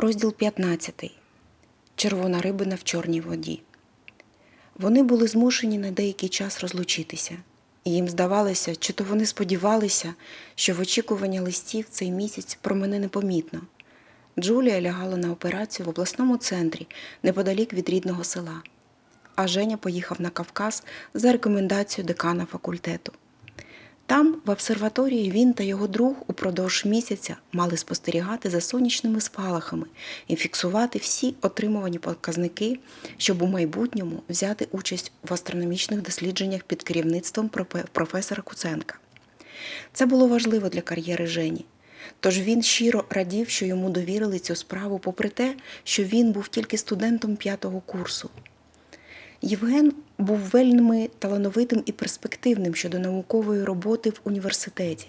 Розділ 15. Червона рибина в чорній воді. Вони були змушені на деякий час розлучитися, і їм здавалося, чи то вони сподівалися, що в очікування листів цей місяць промене непомітно. Джулія лягала на операцію в обласному центрі неподалік від рідного села, а Женя поїхав на Кавказ за рекомендацією декана факультету. Там, в обсерваторії, він та його друг упродовж місяця мали спостерігати за сонячними спалахами і фіксувати всі отримувані показники, щоб у майбутньому взяти участь в астрономічних дослідженнях під керівництвом професора Куценка. Це було важливо для кар'єри Жені. Тож він щиро радів, що йому довірили цю справу, попри те, що він був тільки студентом п'ятого курсу. Євген був вельми талановитим і перспективним щодо наукової роботи в університеті.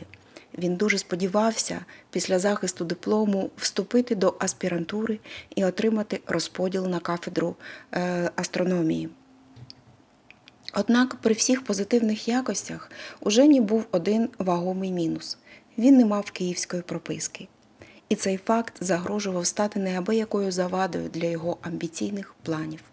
Він дуже сподівався після захисту диплому вступити до аспірантури і отримати розподіл на кафедру е, астрономії. Однак при всіх позитивних якостях у Жені був один вагомий мінус він не мав київської прописки. І цей факт загрожував стати неабиякою завадою для його амбіційних планів.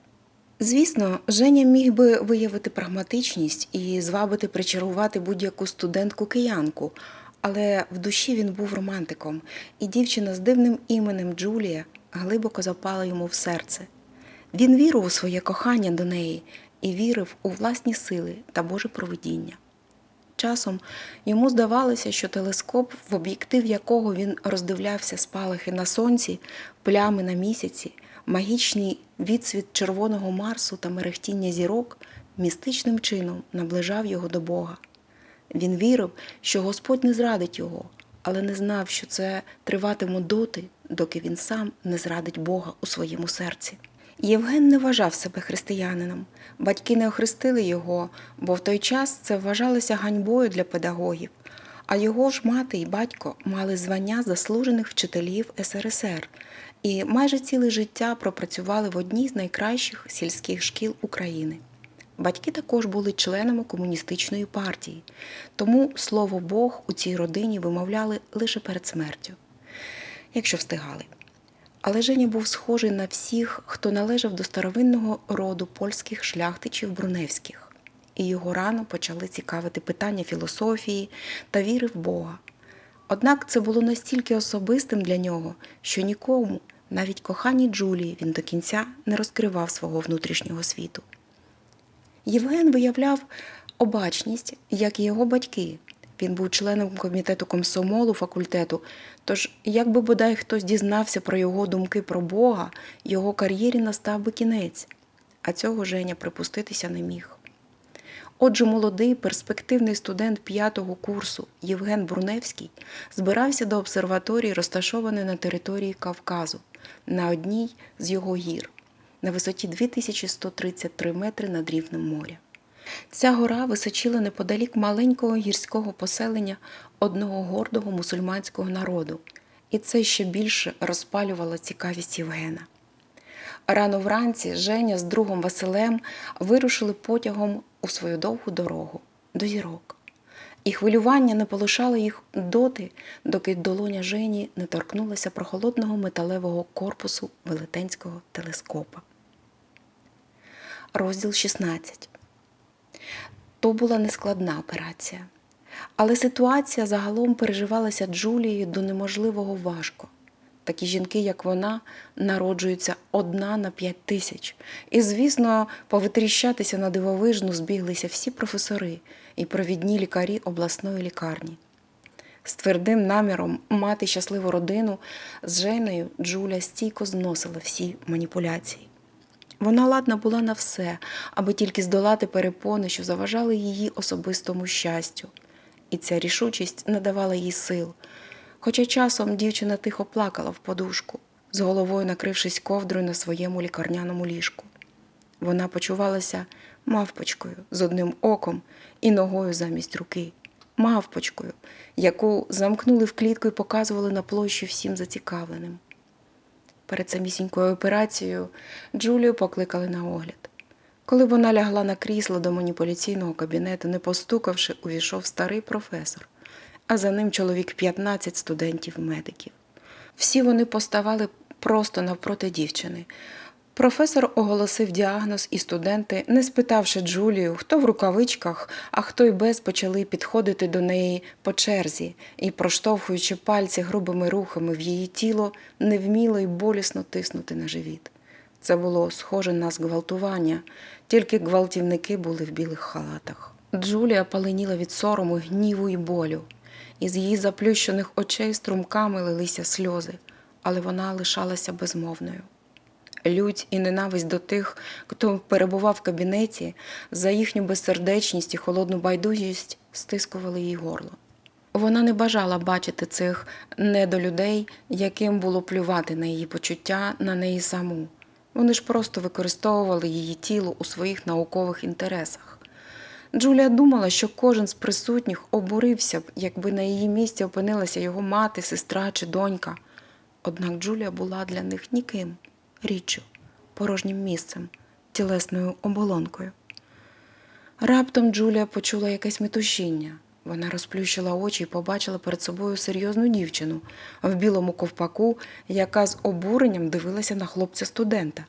Звісно, Женя міг би виявити прагматичність і звабити причарувати будь-яку студентку киянку, але в душі він був романтиком, і дівчина з дивним іменем Джулія глибоко запала йому в серце. Він вірив у своє кохання до неї і вірив у власні сили та Боже провидіння. Часом йому здавалося, що телескоп, в об'єктив якого він роздивлявся спалахи на сонці, плями на місяці, магічний відсвіт червоного Марсу та мерехтіння зірок містичним чином наближав його до Бога. Він вірив, що Господь не зрадить його, але не знав, що це триватиме доти, доки він сам не зрадить Бога у своєму серці. Євген не вважав себе християнином. Батьки не охрестили його, бо в той час це вважалося ганьбою для педагогів. А його ж мати і батько мали звання заслужених вчителів СРСР і майже ціле життя пропрацювали в одній з найкращих сільських шкіл України. Батьки також були членами комуністичної партії, тому слово Бог у цій родині вимовляли лише перед смертю, якщо встигали. Але Женя був схожий на всіх, хто належав до старовинного роду польських шляхтичів Бруневських, і його рано почали цікавити питання філософії та віри в Бога. Однак це було настільки особистим для нього, що нікому, навіть коханій Джулії, він до кінця не розкривав свого внутрішнього світу. Євген виявляв обачність, як і його батьки. Він був членом комітету комсомолу факультету, тож, якби бодай хтось дізнався про його думки про Бога, його кар'єрі настав би кінець, а цього Женя припуститися не міг. Отже, молодий перспективний студент п'ятого курсу Євген Бруневський збирався до обсерваторії, розташованої на території Кавказу, на одній з його гір, на висоті 2133 метри над рівнем моря. Ця гора височила неподалік маленького гірського поселення одного гордого мусульманського народу, і це ще більше розпалювало цікавість Євгена. Рано вранці Женя з другом Василем вирушили потягом у свою довгу дорогу до зірок. І хвилювання не полишало їх доти, доки долоня Жені не торкнулася прохолодного металевого корпусу велетенського телескопа. Розділ 16. То була нескладна операція. Але ситуація загалом переживалася Джулією до неможливого важко. Такі жінки, як вона, народжуються одна на п'ять тисяч. І, звісно, повитріщатися на дивовижну збіглися всі професори і провідні лікарі обласної лікарні. З твердим наміром мати щасливу родину з Женею Джуля стійко зносила всі маніпуляції. Вона ладна була на все, аби тільки здолати перепони, що заважали її особистому щастю. І ця рішучість надавала їй сил. Хоча часом дівчина тихо плакала в подушку, з головою накрившись ковдрою на своєму лікарняному ліжку. Вона почувалася мавпочкою з одним оком і ногою замість руки, мавпочкою, яку замкнули в клітку і показували на площі всім зацікавленим. Перед самісінькою операцією Джулію покликали на огляд. Коли вона лягла на крісло до маніпуляційного кабінету, не постукавши, увійшов старий професор, а за ним чоловік 15 студентів-медиків. Всі вони поставали просто навпроти дівчини. Професор оголосив діагноз, і студенти, не спитавши Джулію, хто в рукавичках, а хто й без, почали підходити до неї по черзі і, проштовхуючи пальці грубими рухами в її тіло, невміло й болісно тиснути на живіт. Це було схоже на зґвалтування, тільки гвалтівники були в білих халатах. Джулія паленіла від сорому, гніву і болю. Із її заплющених очей струмками лилися сльози, але вона лишалася безмовною. Лють і ненависть до тих, хто перебував в кабінеті, за їхню безсердечність і холодну байдужість стискували їй горло. Вона не бажала бачити цих недолюдей, яким було плювати на її почуття, на неї саму. Вони ж просто використовували її тіло у своїх наукових інтересах. Джулія думала, що кожен з присутніх обурився б, якби на її місці опинилася його мати, сестра чи донька. Однак Джулія була для них ніким, річчю, порожнім місцем, тілесною оболонкою. Раптом Джулія почула якесь метушіння. Вона розплющила очі і побачила перед собою серйозну дівчину в білому ковпаку, яка з обуренням дивилася на хлопця студента.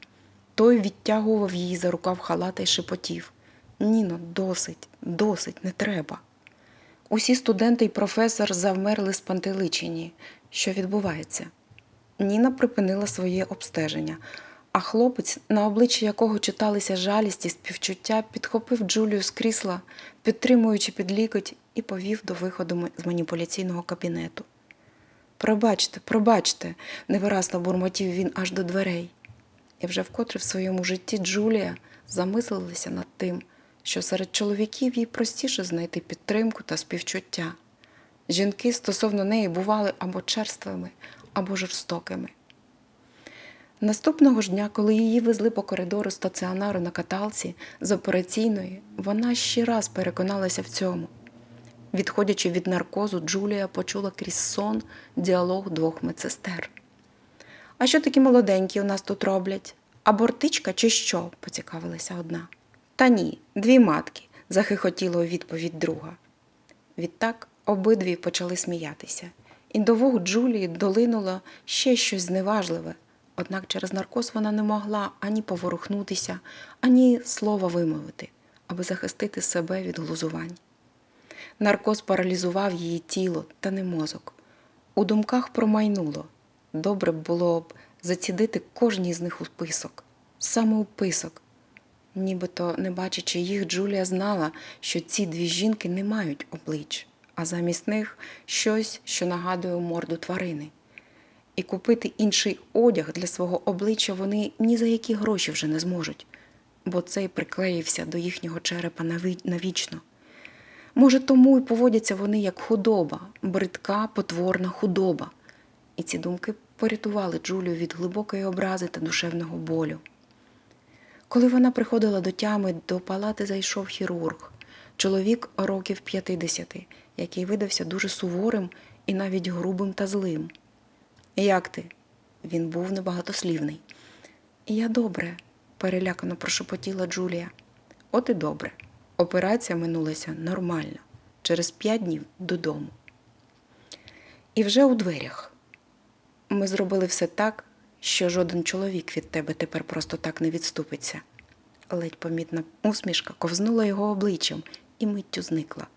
Той відтягував її за рукав халата й шепотів. Ніно, досить, досить, не треба. Усі студенти й професор завмерли спантеличені. Що відбувається? Ніна припинила своє обстеження, а хлопець, на обличчі якого читалися жалість і співчуття, підхопив Джулію з крісла, підтримуючи під лікоть, і повів до виходу з маніпуляційного кабінету. Пробачте, пробачте, невиразно бурмотів він аж до дверей. І вже вкотре в своєму житті Джулія замислилася над тим, що серед чоловіків їй простіше знайти підтримку та співчуття. Жінки стосовно неї бували або черствими, або жорстокими. Наступного ж дня, коли її везли по коридору стаціонару на каталці з операційної, вона ще раз переконалася в цьому. Відходячи від наркозу, Джулія почула крізь сон діалог двох медсестер. А що такі молоденькі у нас тут роблять? Абортичка чи що? поцікавилася одна. Та ні, дві матки, захихотіла у відповідь друга. Відтак обидві почали сміятися, і до вух Джулії долинуло ще щось зневажливе, однак через наркоз вона не могла ані поворухнутися, ані слова вимовити, аби захистити себе від глузувань. Наркоз паралізував її тіло та не мозок. У думках промайнуло. Добре було б зацідити кожній з них у список, саме у писок. Нібито, не бачачи їх, Джулія знала, що ці дві жінки не мають облич, а замість них щось, що нагадує морду тварини. І купити інший одяг для свого обличчя вони ні за які гроші вже не зможуть, бо цей приклеївся до їхнього черепа навічно. Може, тому й поводяться вони як худоба, бридка, потворна худоба. І ці думки порятували Джулію від глибокої образи та душевного болю. Коли вона приходила до тями, до палати зайшов хірург, чоловік років 50, який видався дуже суворим і навіть грубим та злим. Як ти? Він був небагатослівний. Я добре, перелякано прошепотіла Джулія. От і добре. Операція минулася нормально, через п'ять днів додому. І вже у дверях. Ми зробили все так, що жоден чоловік від тебе тепер просто так не відступиться. Ледь помітна усмішка ковзнула його обличчям і миттю зникла.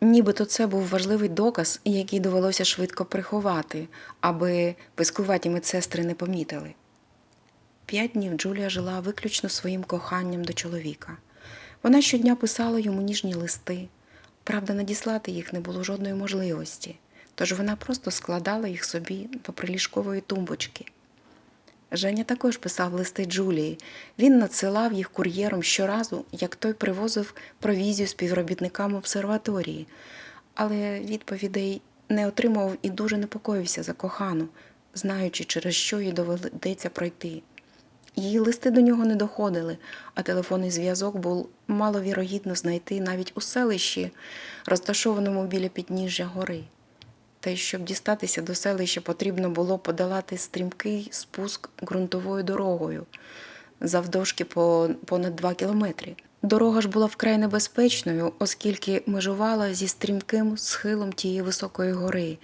Нібито це був важливий доказ, який довелося швидко приховати, аби пискуваті медсестри не помітили. П'ять днів Джулія жила виключно своїм коханням до чоловіка. Вона щодня писала йому ніжні листи. Правда, надіслати їх не було жодної можливості, тож вона просто складала їх собі до приліжкової тумбочки. Женя також писав листи Джулії. Він надсилав їх кур'єром щоразу, як той привозив провізію співробітникам обсерваторії, але відповідей не отримував і дуже непокоївся за кохану, знаючи, через що їй доведеться пройти. Її листи до нього не доходили, а телефонний зв'язок був маловірогідно знайти навіть у селищі, розташованому біля підніжжя гори. Та й щоб дістатися до селища, потрібно було подолати стрімкий спуск ґрунтовою дорогою завдовжки по понад два кілометри. Дорога ж була вкрай небезпечною, оскільки межувала зі стрімким схилом тієї високої гори,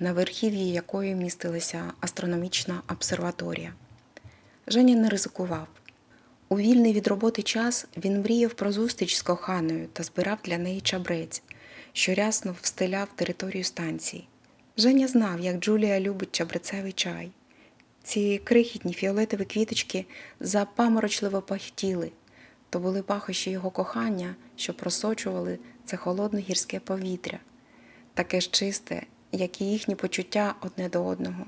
на верхів'ї якої містилася астрономічна обсерваторія. Женя не ризикував. У вільний від роботи час він мріяв про зустріч з коханою та збирав для неї чабрець, що рясно встиляв територію станції. Женя знав, як Джулія любить чабрецевий чай. Ці крихітні фіолетові квіточки запаморочливо пахтіли, то були пахощі його кохання, що просочували це холодне гірське повітря, таке ж чисте, як і їхні почуття одне до одного.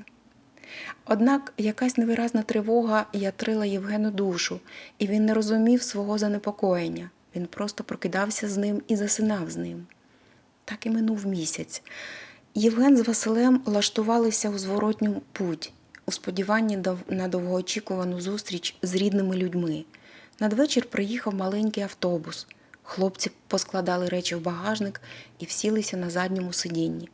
Однак якась невиразна тривога ятрила Євгену душу, і він не розумів свого занепокоєння. Він просто прокидався з ним і засинав з ним. Так і минув місяць. Євген з Василем лаштувалися у зворотню путь, у сподіванні на довгоочікувану зустріч з рідними людьми. Надвечір приїхав маленький автобус. Хлопці поскладали речі в багажник і всілися на задньому сидінні.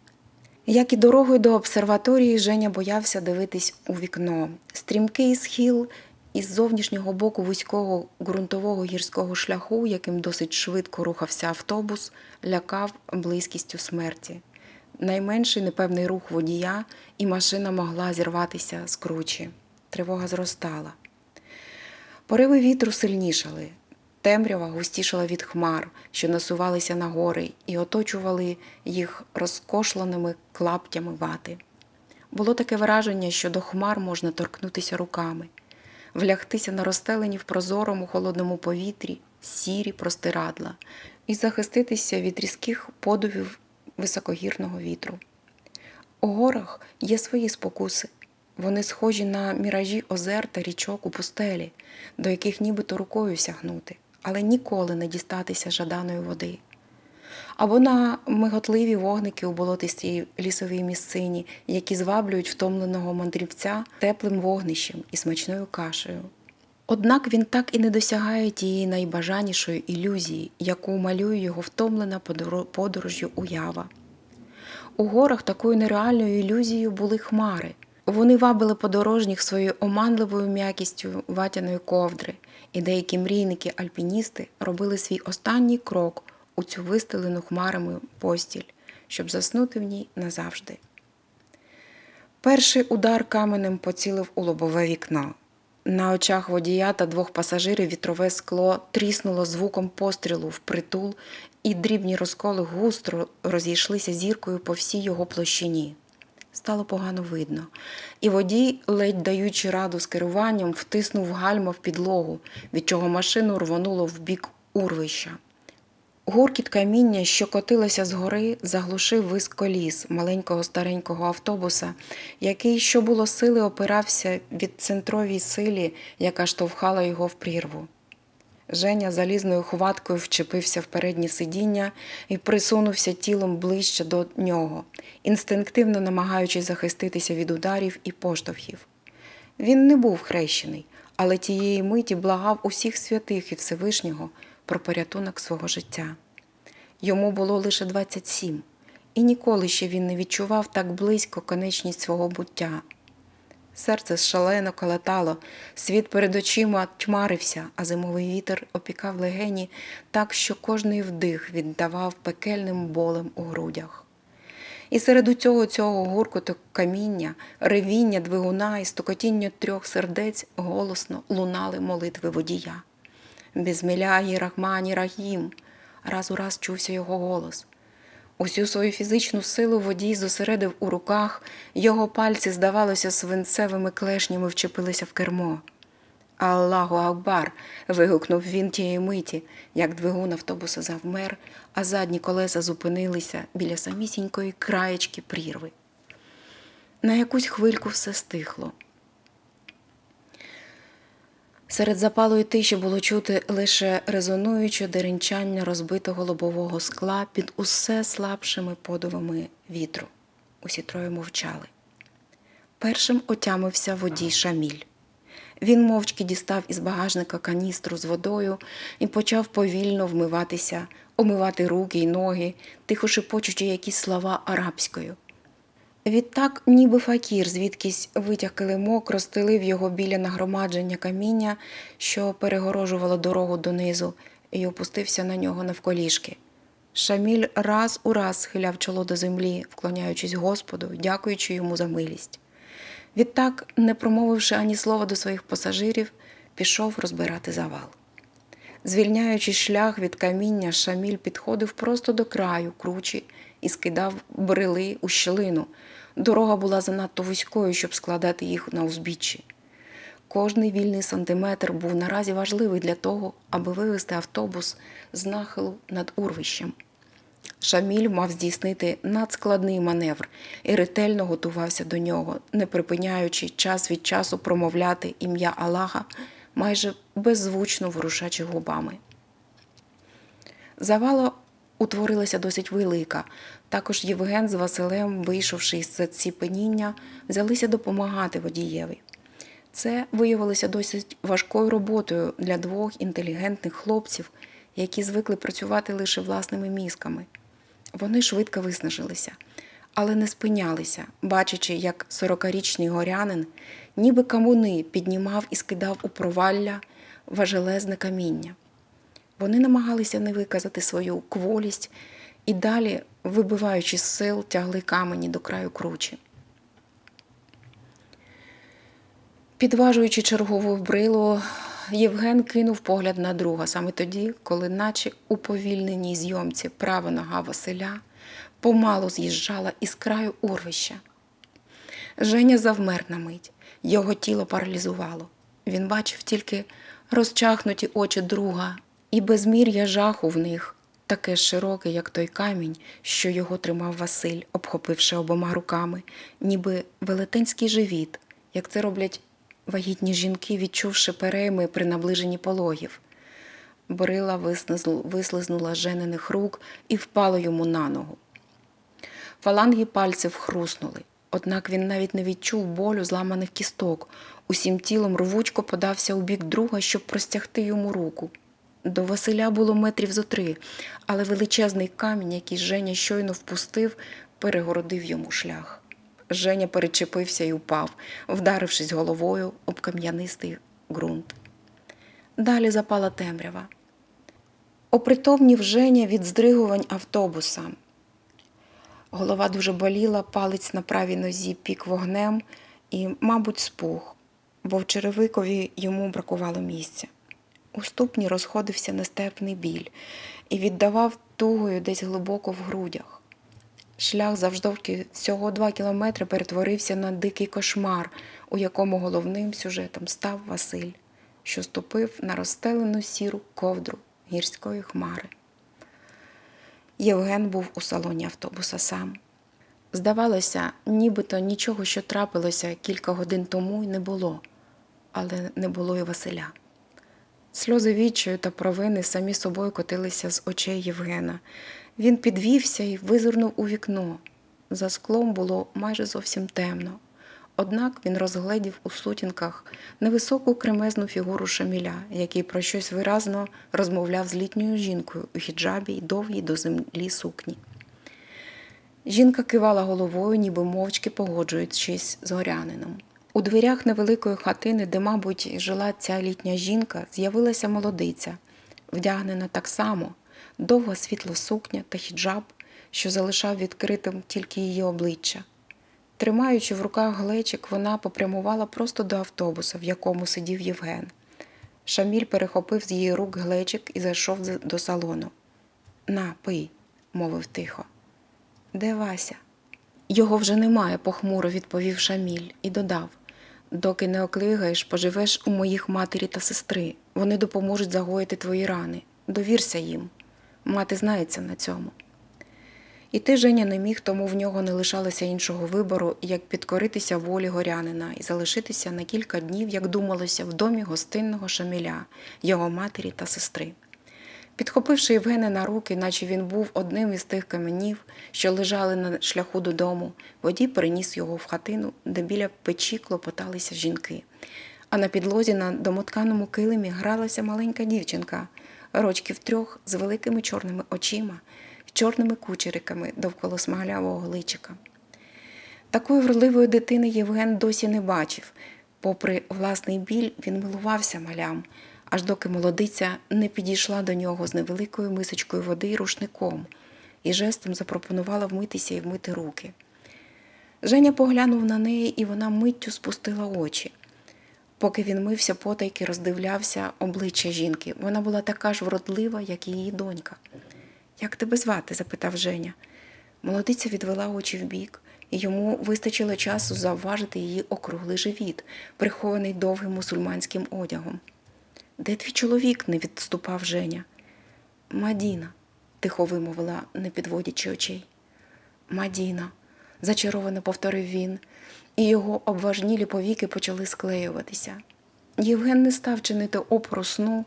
Як і дорогою до обсерваторії, Женя боявся дивитись у вікно. Стрімкий схил із зовнішнього боку вузького ґрунтового гірського шляху, яким досить швидко рухався автобус, лякав близькістю смерті. Найменший непевний рух водія, і машина могла зірватися з кручі. Тривога зростала. Пориви вітру сильнішали. Темрява густішала від хмар, що насувалися на гори і оточували їх розкошленими клаптями вати. Було таке враження, що до хмар можна торкнутися руками, влягтися на розстелені в прозорому холодному повітрі сірі простирадла і захиститися від різких подувів високогірного вітру. У горах є свої спокуси. Вони схожі на міражі озер та річок у пустелі, до яких нібито рукою сягнути, але ніколи не дістатися жаданої води. Або на миготливі вогники у болотистій лісовій місцині, які зваблюють втомленого мандрівця теплим вогнищем і смачною кашею. Однак він так і не досягає тієї найбажанішої ілюзії, яку малює його втомлена подоро- подорожю уява. У горах такою нереальною ілюзією були хмари. Вони вабили подорожніх своєю оманливою м'якістю ватяної ковдри, і деякі мрійники-альпіністи робили свій останній крок у цю вистелену хмарами постіль, щоб заснути в ній назавжди. Перший удар каменем поцілив у лобове вікно. На очах водія та двох пасажирів вітрове скло тріснуло звуком пострілу в притул, і дрібні розколи густро розійшлися зіркою по всій його площині. Стало погано видно, і водій, ледь даючи раду з керуванням, втиснув гальма в підлогу, від чого машину рвонуло в бік урвища. Гуркіт каміння, що котилося з гори, заглушив виск коліс маленького старенького автобуса, який, що було сили, опирався від центровій силі, яка штовхала його в прірву. Женя залізною хваткою вчепився в переднє сидіння і присунувся тілом ближче до нього, інстинктивно намагаючись захиститися від ударів і поштовхів. Він не був хрещений, але тієї миті благав усіх святих і Всевишнього про порятунок свого життя. Йому було лише 27, і ніколи ще він не відчував так близько конечність свого буття. Серце шалено калатало, світ перед очима тьмарився, а зимовий вітер опікав легені так, що кожний вдих віддавав пекельним болем у грудях. І серед усього цього гуркоту каміння, ревіння двигуна і стукотіння трьох сердець голосно лунали молитви водія. Безмілягі Рахмані Рахім. Раз у раз чувся його голос. Усю свою фізичну силу водій зосередив у руках, його пальці, здавалося, свинцевими клешнями вчепилися в кермо. Аллаху Акбар. вигукнув він тієї миті, як двигун автобуса завмер, а задні колеса зупинилися біля самісінької краєчки прірви. На якусь хвильку все стихло. Серед запалої тиші було чути лише резонуюче деренчання розбитого лобового скла під усе слабшими подувами вітру. Усі троє мовчали. Першим отямився водій Шаміль. Він мовчки дістав із багажника каністру з водою і почав повільно вмиватися, омивати руки й ноги, тихо шепочучи якісь слова арабською. Відтак, ніби факір, звідкись витяг килимок, розстелив його біля нагромадження каміння, що перегорожувало дорогу донизу, і опустився на нього навколішки. Шаміль раз у раз схиляв чоло до землі, вклоняючись Господу, дякуючи йому за милість. Відтак, не промовивши ані слова до своїх пасажирів, пішов розбирати завал. Звільняючи шлях від каміння, Шаміль підходив просто до краю кручі і скидав брили у щілину. Дорога була занадто вузькою, щоб складати їх на узбіччі. Кожний вільний сантиметр був наразі важливий для того, аби вивести автобус з нахилу над урвищем. Шаміль мав здійснити надскладний маневр і ретельно готувався до нього, не припиняючи час від часу промовляти ім'я Аллаха, майже беззвучно ворушачи губами. Завала утворилася досить велика. Також Євген з Василем, вийшовши із заціпеніння, взялися допомагати водієві. Це виявилося досить важкою роботою для двох інтелігентних хлопців, які звикли працювати лише власними мізками. Вони швидко виснажилися, але не спинялися, бачачи, як сорокарічний горянин, ніби камуни, піднімав і скидав у провалля важелезне каміння. Вони намагалися не виказати свою кволість і далі, вибиваючи з сил, тягли камені до краю кручі. Підважуючи чергову брилу, Євген кинув погляд на друга саме тоді, коли, наче у повільненій зйомці, права нога Василя помалу з'їжджала із краю урвища. Женя завмер на мить, його тіло паралізувало. Він бачив тільки розчахнуті очі друга і безмір'я жаху в них, таке широке, як той камінь, що його тримав Василь, обхопивши обома руками, ніби велетенський живіт, як це роблять вагітні жінки, відчувши перейми при наближенні пологів. Виснизну- вислизнула з жениних рук і впала йому на ногу. Фаланги пальців хруснули, однак він навіть не відчув болю зламаних кісток. Усім тілом рвучко подався у бік друга, щоб простягти йому руку. До Василя було метрів зо три, але величезний камінь, який Женя щойно впустив, перегородив йому шлях. Женя перечепився і упав, вдарившись головою об кам'янистий ґрунт. Далі запала темрява. Опритомнів Женя від здригувань автобуса. Голова дуже боліла, палець на правій нозі пік вогнем і, мабуть, спух, бо в черевикові йому бракувало місця. У ступні розходився нестерпний біль і віддавав тугою десь глибоко в грудях. Шлях завждовжки всього два кілометри перетворився на дикий кошмар, у якому головним сюжетом став Василь, що ступив на розстелену сіру ковдру гірської хмари. Євген був у салоні автобуса сам. Здавалося, нібито нічого, що трапилося кілька годин тому, й не було, але не було і Василя. Сльози відчаю та провини самі собою котилися з очей Євгена. Він підвівся і визирнув у вікно. За склом було майже зовсім темно. Однак він розгледів у сутінках невисоку кремезну фігуру Шаміля, який про щось виразно розмовляв з літньою жінкою у хіджабі й довгій до землі сукні. Жінка кивала головою, ніби мовчки погоджуючись з горянином. У дверях невеликої хатини, де, мабуть, жила ця літня жінка, з'явилася молодиця, вдягнена так само, довга світла сукня та хіджаб, що залишав відкритим тільки її обличчя. Тримаючи в руках глечик, вона попрямувала просто до автобуса, в якому сидів Євген. Шаміль перехопив з її рук глечик і зайшов до салону. На, пий, мовив тихо. Де Вася? Його вже немає, похмуро відповів Шаміль і додав: доки не оклигаєш, поживеш у моїх матері та сестри. Вони допоможуть загоїти твої рани. Довірся їм. Мати знається на цьому. І ти, Женя, не міг, тому в нього не лишалося іншого вибору, як підкоритися волі горянина і залишитися на кілька днів, як думалося, в домі гостинного Шаміля, його матері та сестри. Підхопивши Євгена на руки, наче він був одним із тих каменів, що лежали на шляху додому, водій переніс його в хатину, де біля печі клопоталися жінки. А на підлозі на домотканому килимі гралася маленька дівчинка, рочків трьох з великими чорними очима, чорними кучериками довкола смаглявого личика. Такої вродливої дитини Євген досі не бачив. Попри власний біль, він милувався малям, аж доки молодиця не підійшла до нього з невеликою мисочкою води і рушником, і жестом запропонувала вмитися і вмити руки. Женя поглянув на неї, і вона миттю спустила очі. Поки він мився, потайки роздивлявся обличчя жінки. Вона була така ж вродлива, як і її донька. Як тебе звати? запитав Женя. Молодиця відвела очі вбік, і йому вистачило часу завважити її округлий живіт, прихований довгим мусульманським одягом. Де твій чоловік? не відступав Женя. Мадіна, тихо вимовила, не підводячи очей. Мадіна, зачаровано повторив він, і його обважнілі повіки почали склеюватися. Євген не став чинити опору сну,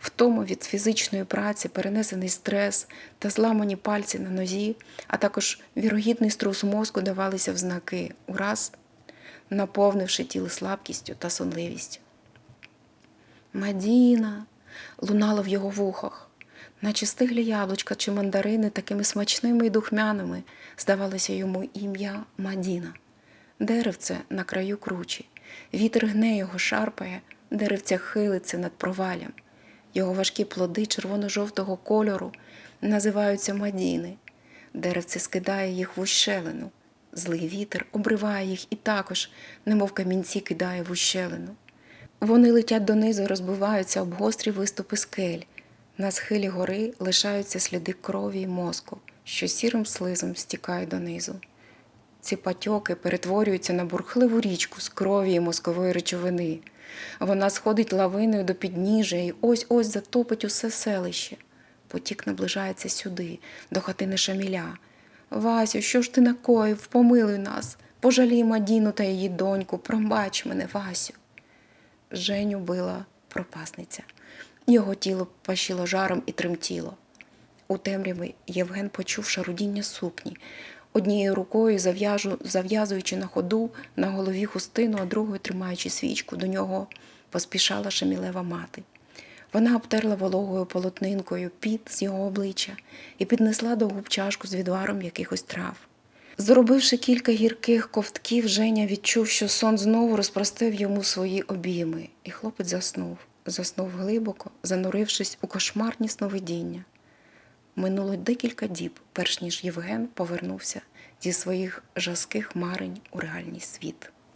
втому від фізичної праці, перенесений стрес та зламані пальці на нозі, а також вірогідний струс мозку давалися в знаки, ураз наповнивши тіло слабкістю та сонливістю. Мадіна лунало в його вухах, наче стиглі яблучка чи мандарини такими смачними і духмяними здавалося йому ім'я Мадіна. Деревце на краю кручі, вітер гне його шарпає, деревця хилиться над провалям. Його важкі плоди червоно-жовтого кольору називаються мадіни. Деревце скидає їх в ущелину. Злий вітер обриває їх і також, немов камінці, кидає в ущелину. Вони летять донизу розбиваються об гострі виступи скель. На схилі гори лишаються сліди крові й мозку, що сірим слизом стікають донизу. Ці патьоки перетворюються на бурхливу річку з крові і мозкової речовини. Вона сходить лавиною до підніжжя і ось-ось затопить усе селище. Потік наближається сюди, до хатини Шаміля. Васю, що ж ти накоїв? Помилуй нас, пожалій Мадіну та її доньку, пробач мене, Васю. Женю била пропасниця. Його тіло пащило жаром і тремтіло. У темряві Євген почув шарудіння сукні, однією рукою зав'язуючи на ходу на голові хустину, а другою тримаючи свічку, до нього поспішала шемілева мати. Вона обтерла вологою полотнинкою піт з його обличчя і піднесла до губ чашку з відваром якихось трав. Зробивши кілька гірких ковтків, Женя відчув, що сон знову розпростив йому свої обійми, і хлопець заснув, заснув глибоко, занурившись у кошмарні сновидіння. Минуло декілька діб, перш ніж Євген повернувся зі своїх жаских марень у реальний світ.